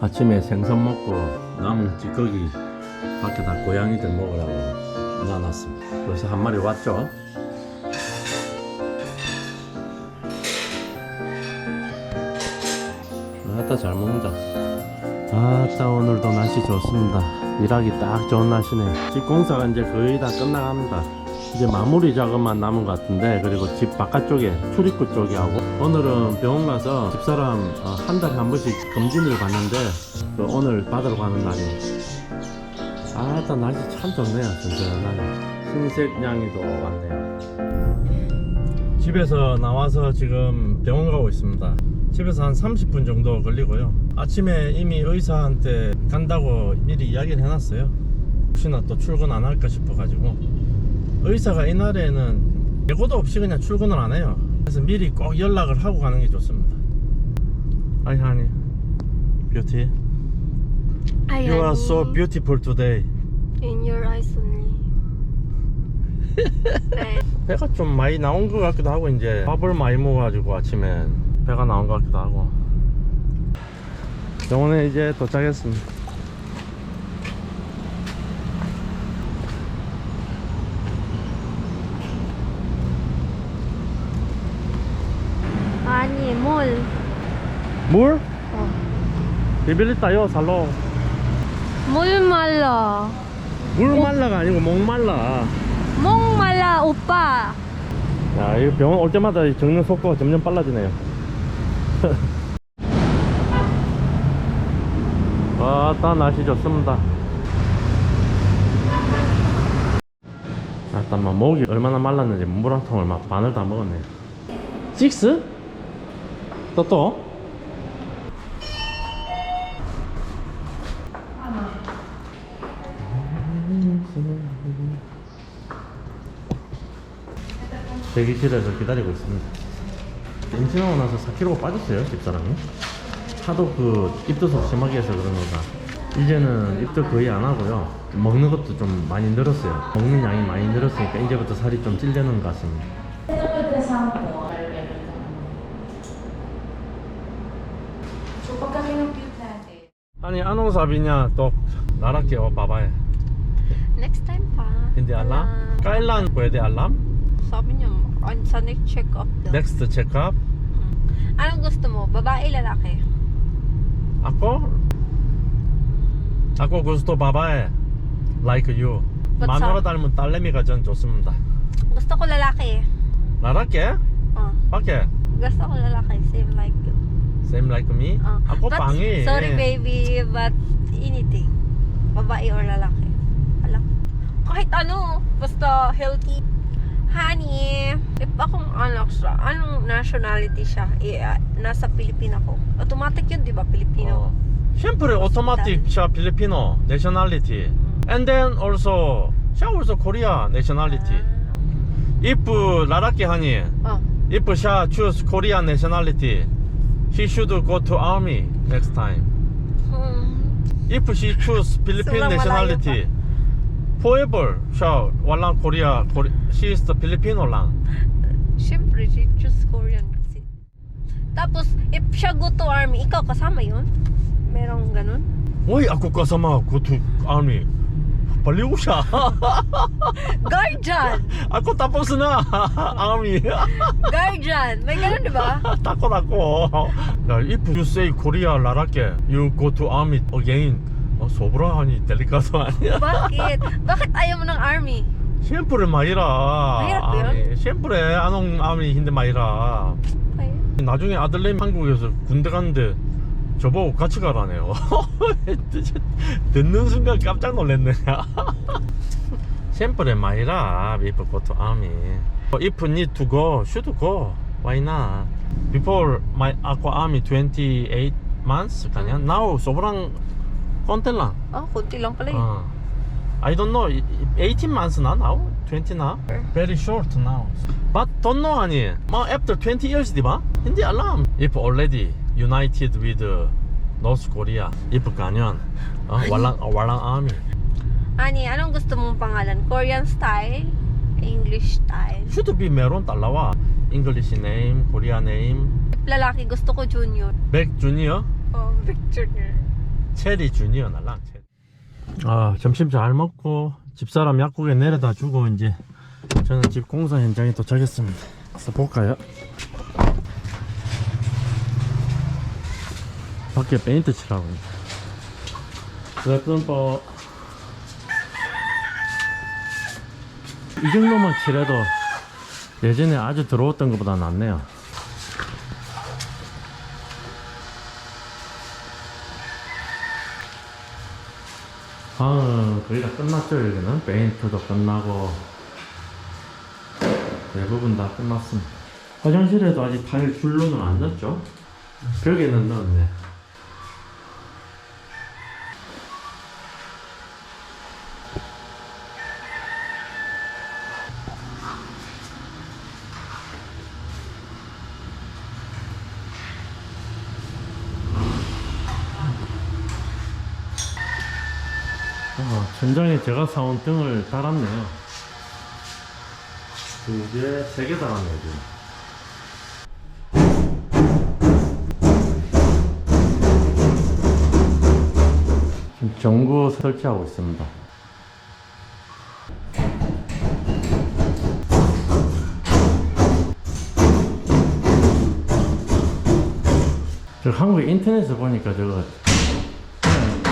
아침에 생선 먹고 남은 찌꺼기 밖에 다 고양이들 먹으라고 놔놨습니다. 벌써 한 마리 왔죠? 아따 잘 먹는다. 아따 오늘도 날씨 좋습니다. 일하기 딱 좋은 날씨네. 집 공사가 이제 거의 다 끝나갑니다. 이제 마무리 작업만 남은 것 같은데 그리고 집 바깥쪽에 출입구 쪽에 하고 오늘은 병원 가서 집사람 어, 한 달에 한 번씩 검진을 받는데 그 오늘 받으러 가는 날입니다. 아따 날씨 참 좋네요. 선선하게. 흰색 양이도 왔네요. 집에서 나와서 지금 병원 가고 있습니다. 집에서 한 30분 정도 걸리고요. 아침에 이미 의사한테 간다고 미리 이야기를 해놨어요. 혹시나 또 출근 안 할까 싶어가지고 의사가 이날에는 예고도 없이 그냥 출근을 안 해요. 그래서 미리 꼭 연락을 하고 가는 게 좋습니다. Hi honey, beauty. Ay, You are so beautiful today. In your eyes only. 네. 배가 좀 많이 나온 것 같기도 하고 이제 밥을 많이 먹어가지고 아침에 배가 나온 것 같기도 하고 병원에 이제 도착했습니다 뭘. 물? 어. 비빌리 따요 살로 물 말라. 물 말라가 아니고 목 말라 목 말라, 오빠. 야, 이 병원 올 때마다 이 적는 속도가 점점 빨라지네요. 아따, 날씨 좋습니다. 아따, 막 목이 얼마나 말랐는지 물한 통을 막 반을 다 먹었네요. 식스? 또 또? 대기실에서 기다리고 있습니다. 임신하고 나서 4kg가 빠졌어요, 집사람이. 하도 그 입도속 심하게 해서 그런 건가. 이제는 입도 거의 안 하고요. 먹는 것도 좀 많이 늘었어요. 먹는 양이 많이 늘었으니까 이제부터 살이 좀 찔려는 것 같습니다. 아니, niya to lalaki o babae? Next time pa. Hindi alam? Kailan pwede alam? Sabi niya, on, sa next check-up daw. Next check-up? Anong gusto mo? Babae, lalaki? Ako? Ako gusto babae. Like you. But 마누라 sa- 닮은 딸내미가 전 좋습니다. Gusto ko lalaki. lalaki? Oh. 밖에? Gusto ko lalaki. Same like. Same like me? Oh. Ako But, pangit. Sorry, baby, but anything. Babae or lalaki. Ala. Kahit ano, basta healthy. Honey, if akong anak siya, anong nationality siya? Eh, ah, nasa Pilipina ko. Automatic yun, di ba? 어. Pilipino. 심플해 automatic siya Filipino nationality. And then also siya also Korea nationality. If lalaki 하니 Oh. if siya choose Korean nationality, he should go to army next time. Hmm. If she choose Philippine nationality, forever siya walang Korea, Korea she is the Filipino lang. Siyempre, she choose Korean kasi. Tapos, if siya go to army, ikaw kasama yun? Merong ganun? Why ako kasama go to army? Baliw siya. Guardian! ako tapos na army. Guardian! May ganun, di ba? takot ako. 야, if you say Korea lalaki, you go to army again. 어, 소브라하니 델리카도 아니야. Bakit? Bakit ayaw mo ng army? 쉔프레 마이라. Mahirap ba yun? 아니, 쉔프레 안옹 아미 힌데 마이라. Ay, 나중에 아들내미 한국에서 군대 갔는데 저보고 같이 가라네요. 듣는 순간 깜짝 놀랐네. 쉔프레 마이라. If go to army. If need to go, should go. Why not? Before my aqua army 28 months kanya. Now sobrang konti lang. oh, kunti lang pala yun. Uh, I don't know. 18 months na now? 20 na? Very short now. But don't know 아니. 막 after 20 years di ba? hindi alam. If already united with uh, North Korea, if ganyan, uh, walang walang army. Ani, anong gusto mong pangalan? Korean style? English style? Should be meron talawa. English name, Korea name. Lalaki, gusto ko junior. Back Junior. Oh, Victor. 체리 주니어 날랑 체리. 아 점심 잘 먹고 집사람 약국에 내려다 주고 이제 저는 집 공사 현장에 도착했습니다. 가서 볼까요? 밖에 페인트 칠하고. 그랬던 뭐, 이 정도만 칠해도 예전에 아주 들어왔던 것보다 낫네요. 방은 거의 다 끝났죠 여기는 페인트도 끝나고 대부분 다 끝났습니다 화장실에도 아직 타일 줄로는 안 졌죠 벽에는 넣었네 어, 천장에 제가 사온 등을 달았네요. 두 개, 세 개 달았네요, 지금. 지금 전구 설치하고 있습니다. 저 한국 인터넷에 보니까 저거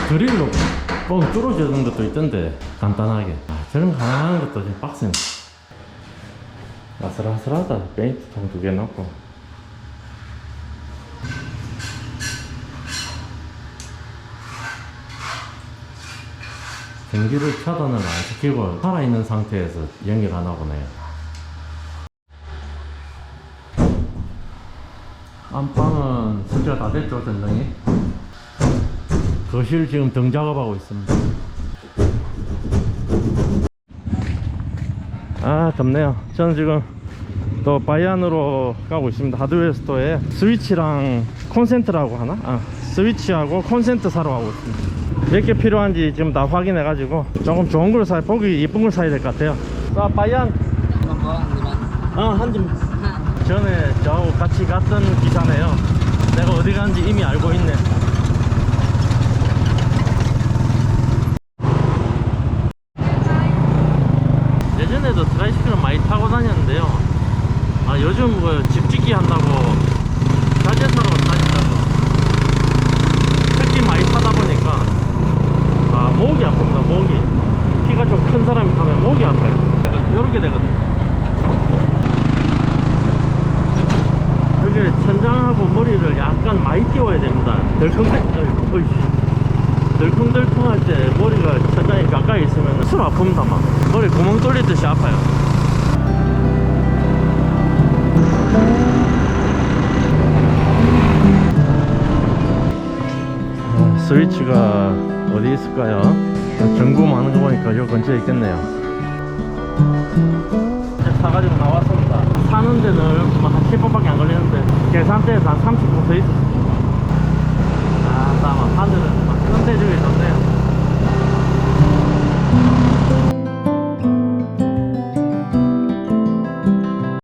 드릴로 뻥 뚫어주는 것도 있던데 간단하게. 아, 저런 하는 것도 좀 빡세네. 아슬아슬하다. 페인트통 두 개 넣고. 전기를 차단을 안 시키고 살아있는 상태에서 연결하나 보네요. 안방은 설치가 다 됐죠 전등이 거실 지금 등 작업하고 있습니다. 아 덥네요. 저는 지금 또 바이안으로 가고 있습니다. 하드웨어 스토어에 스위치랑 콘센트라고 하나? 아 스위치하고 콘센트 사러 가고 있습니다. 몇 개 필요한지 지금 다 확인해 가지고 조금 좋은 걸 사야 보기 이쁜 걸 사야 될 것 같아요. 자 바이안. 어한 점. 전에 저하고 같이 갔던 기사네요. 내가 어디 가는지 이미 알고 있네. 예전에도 트라이시클을 많이 타고 다녔는데요. 아 요즘 그 집 짓기 한다고 자재사로 다닌다고 특히 많이 타다 보니까 아 목이 아픕니다. 목이 키가 좀 큰 사람이 타면 목이 아파요. 이렇게 되거든. 여기 천장하고 머리를 약간 많이 띄워야 됩니다. 덜컹 덜컹 어이 덜컹 덜컹 할 때 머리가 천장에 가까이 있으면 술 아픕니다 막. 머리 구멍 뚫리듯이 아파요. 스위치가 어디 있을까요? 전구 많은 거 보니까 요 근처에 있겠네요. 사가지고 나왔습니다. 사는 데는 뭐 한 10분밖에 안 걸리는데 계산대에서 한 30분 서 있었습니다. 아막 하늘은 막 끝내주고 있었네요